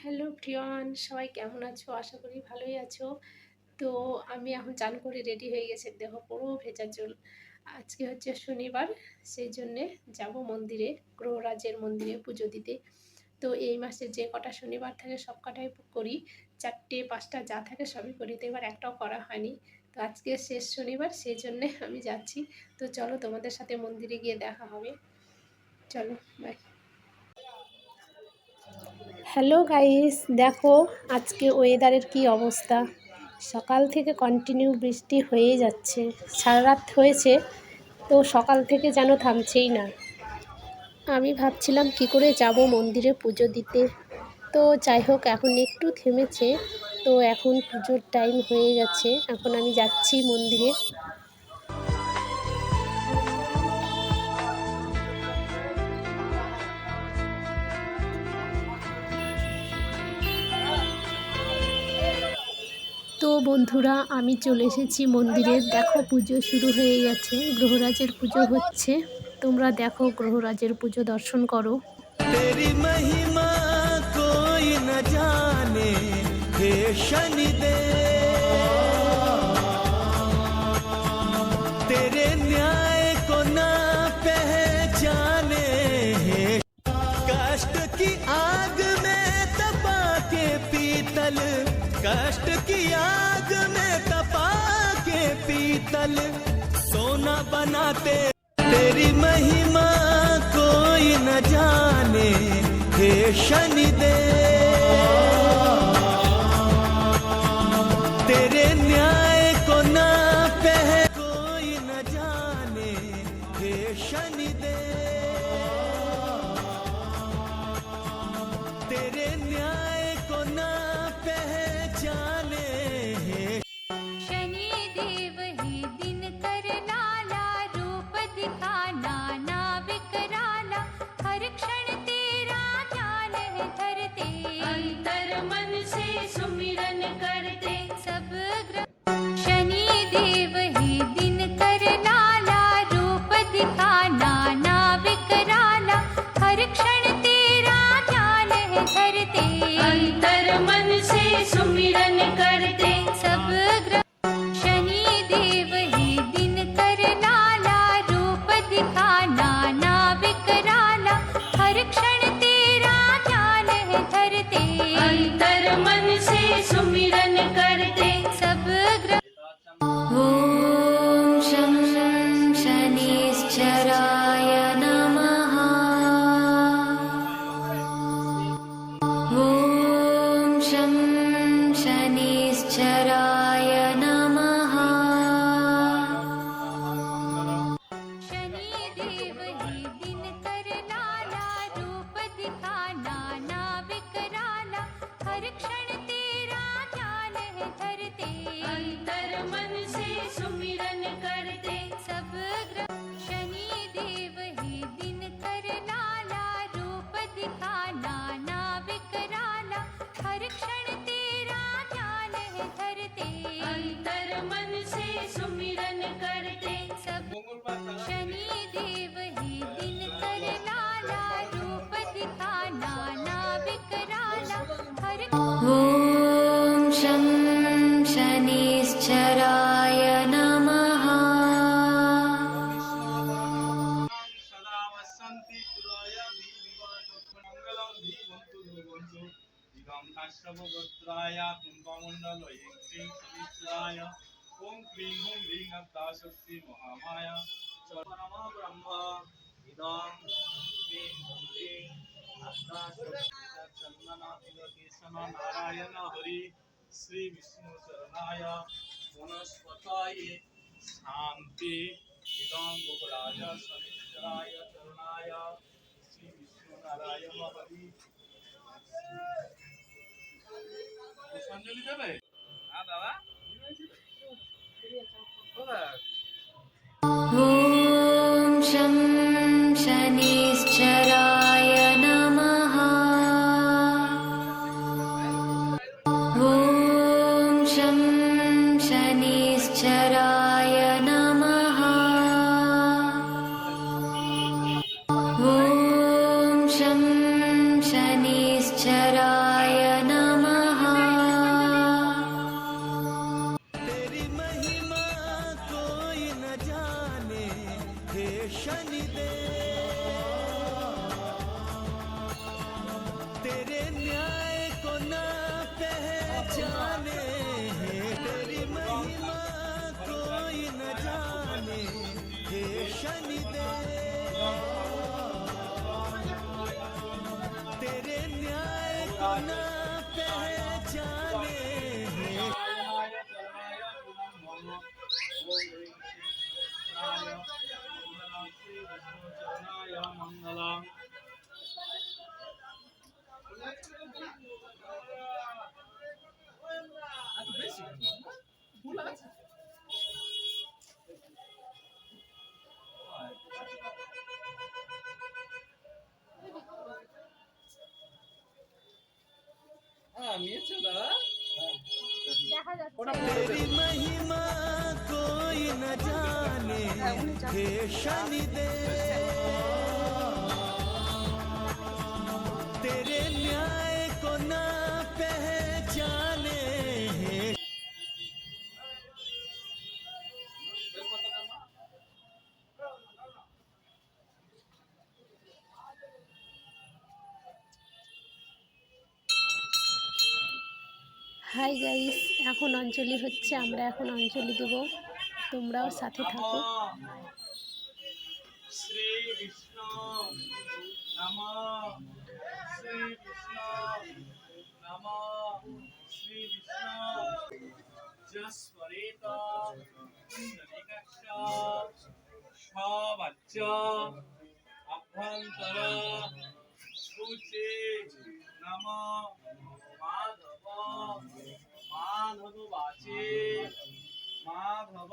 Hello Priyan, সবাই কেমন আছো? আশা করি ভালোই আছো। তো আমি এখন চান করে রেডি হয়ে গেছে, দেহ পুরো ভেজা চুল। আজকে হচ্ছে শনিবার, সেই জন্যে যাব মন্দিরে, গ্রহরাজের মন্দিরে পুজো দিতে। তো এই মাসে যে কটা শনিবার থাকে সব কটাই করি। চারটে, পাঁচটা যা থাকে সবই করি তো এবার একটাও করা হয়নি। তো আজকে শেষ শনিবার সেই জন্যে আমি যাচ্ছি। তো চলো তোমাদের সাথে মন্দিরে গিয়ে দেখা হবে। চলো বাই হ্যালো গাইস দেখো আজকে ওয়েদারের কি অবস্থা। সকাল থেকে কন্টিনিউ বৃষ্টি হয়েই যাচ্ছে। সারা রাত হয়েছে, তো সকাল থেকে যেন থামছেই না। আমি ভাবছিলাম কি করে যাব মন্দিরে পুজো দিতে। তো যাই হোক, এখন একটু থেমেছে। তো এখন পুজোর টাইম হয়ে গেছে। এখন আমি যাচ্ছি মন্দিরে। তো বন্ধুরা, আমি চলে এসেছি মন্দিরে। দেখো, পুজো শুরু হয়ে গেছে। গ্রহরাজের পুজো হচ্ছে। তোমরা দেখো, গ্রহরাজের পুজো দর্শন করো। हे शनिदेव तेरे न्याय को ना पहचाने कष्ट की आग में तपा के पीतल, कष्ट की आग में तपा के पीतल। सोना बनाते तेरी महिमा कोई न जाने, हे शनिदेव तेरे हर क्षण ॐ काश्यपगोत्राय कुम्भमण्डलये क्लीं समित्राय ॐ क्लीं हुं ह्रीं अब्दाशक्ति महामाय। परमा ब्रह्म इदां क्लीं हुं ह्रीं अब्दाशक्तिचन्दनातिलकेशन नारायण हरि, श्रीविष्णुचरणाय वनस्पताय शान्ति। इदां गोपराय शनिश्चराय चरणाय, श्रीविष्णुनारायण हरि। ॐ शनिश्चराय नमः। ॐ शं तेरे न्याय को ना पहचाने तेरी महिमा कोई न जाने ये शनि दे तेरे न्याय को ना पहचाने হ্যাঁ, হ্যাঁ, হ্যাঁ। মহিমা কই না জানে হে শনিদে তেরে ন্যায় কো না হাই গাইস এখন অঞ্জলি হচ্ছে, আমরা এখন অঞ্জলি দেব। তোমরাও সাথে থাকো। শ্রী শ্রী বিষ্ণু নম। শ্রী বিষ্ণু মাধব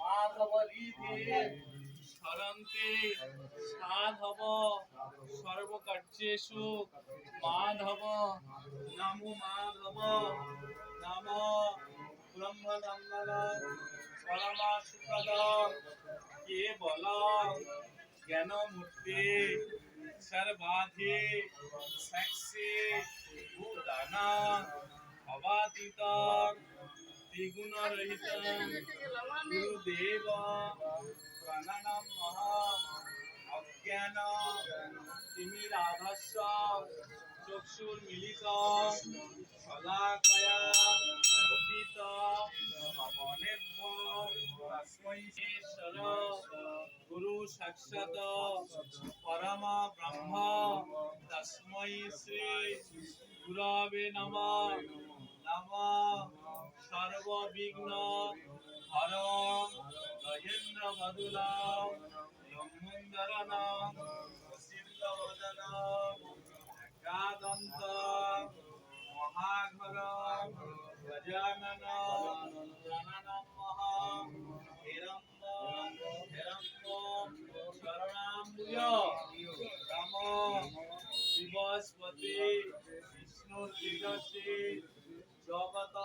মাধব রিধে স্মরন্তে সাধব সর্বকার্যেষু মাধব নমো মাধব নম ব্রহ্মনন্দন পরমাসুপদ কেবল জ্ঞানমূর্তি সর্বাধি সেক্সি ভূতানা অবাদিত গুরু সাক্ষাৎ পরম ব্রহ্ম তস্मै শ্রী গুরবে নমঃ নমঃ সর্ববিঘ্ন হর গজেন্দ্র বদুলা ব্রহ্মন্দরণ সিদ্ধবদন একাদন্ত মহাঘর গজানন গণনম মহা হিরম্ব হিরম্ব শরণাম্বুয় রাম শিবস্পতি বিষ্ণু তেজস্বী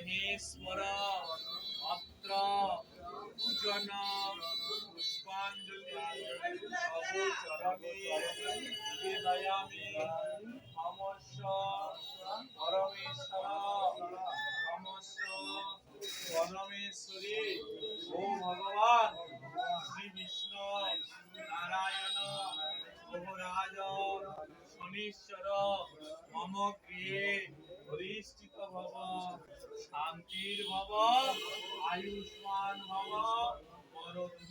মহেশ্বর অত্র পূজন পরমেশ্বর ও ভগবান শ্রী বিষ্ণু নারায়ণ মহারাজ শনীশ্বর মম গৃহে অধিষ্ঠিত শান্তির ভব আয়ুষ্মান ভব পরদন্তু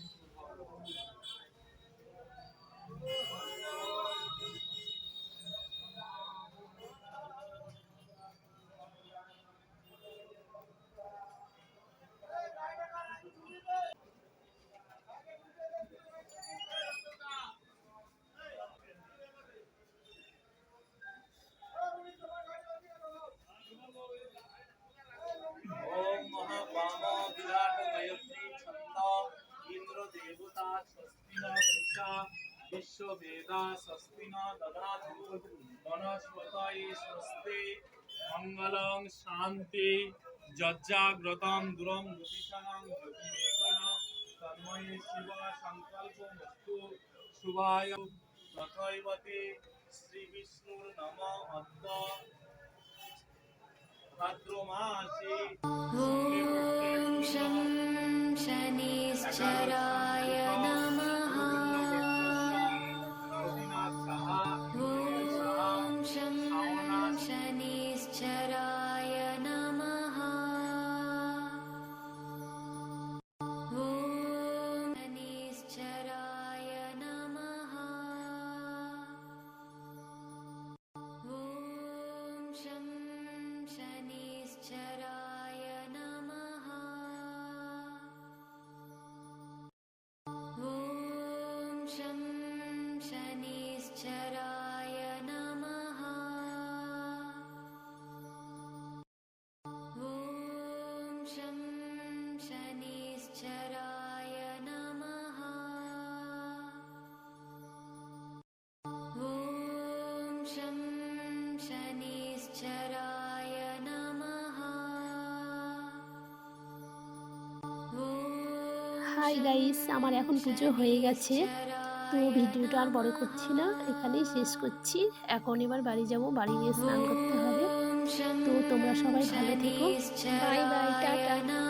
वेदा स्वस्ति न ददातु वनस्पतये स्वस्ति मंगलं शांति जज्जाग्रतं दुरं दुतिशनं ज्योतिरेकन तन्मये शिव संकल्पमस्तु शुभाय तथैवते श्री विष्णुर् नमः अद्य भाद्र मासे ॐ शं शनिश्चराय হাই গাইস, আমার এখন পুজো হয়ে গেছে। তো ভিডিওটা আর বড় করছি না, এখানেই শেষ করছি। এখন এবার বাড়ি যাব, বাড়ি গিয়ে স্নান করতে হবে। তো তোমরা সবাই ভালো থেকো। Bye bye, tata.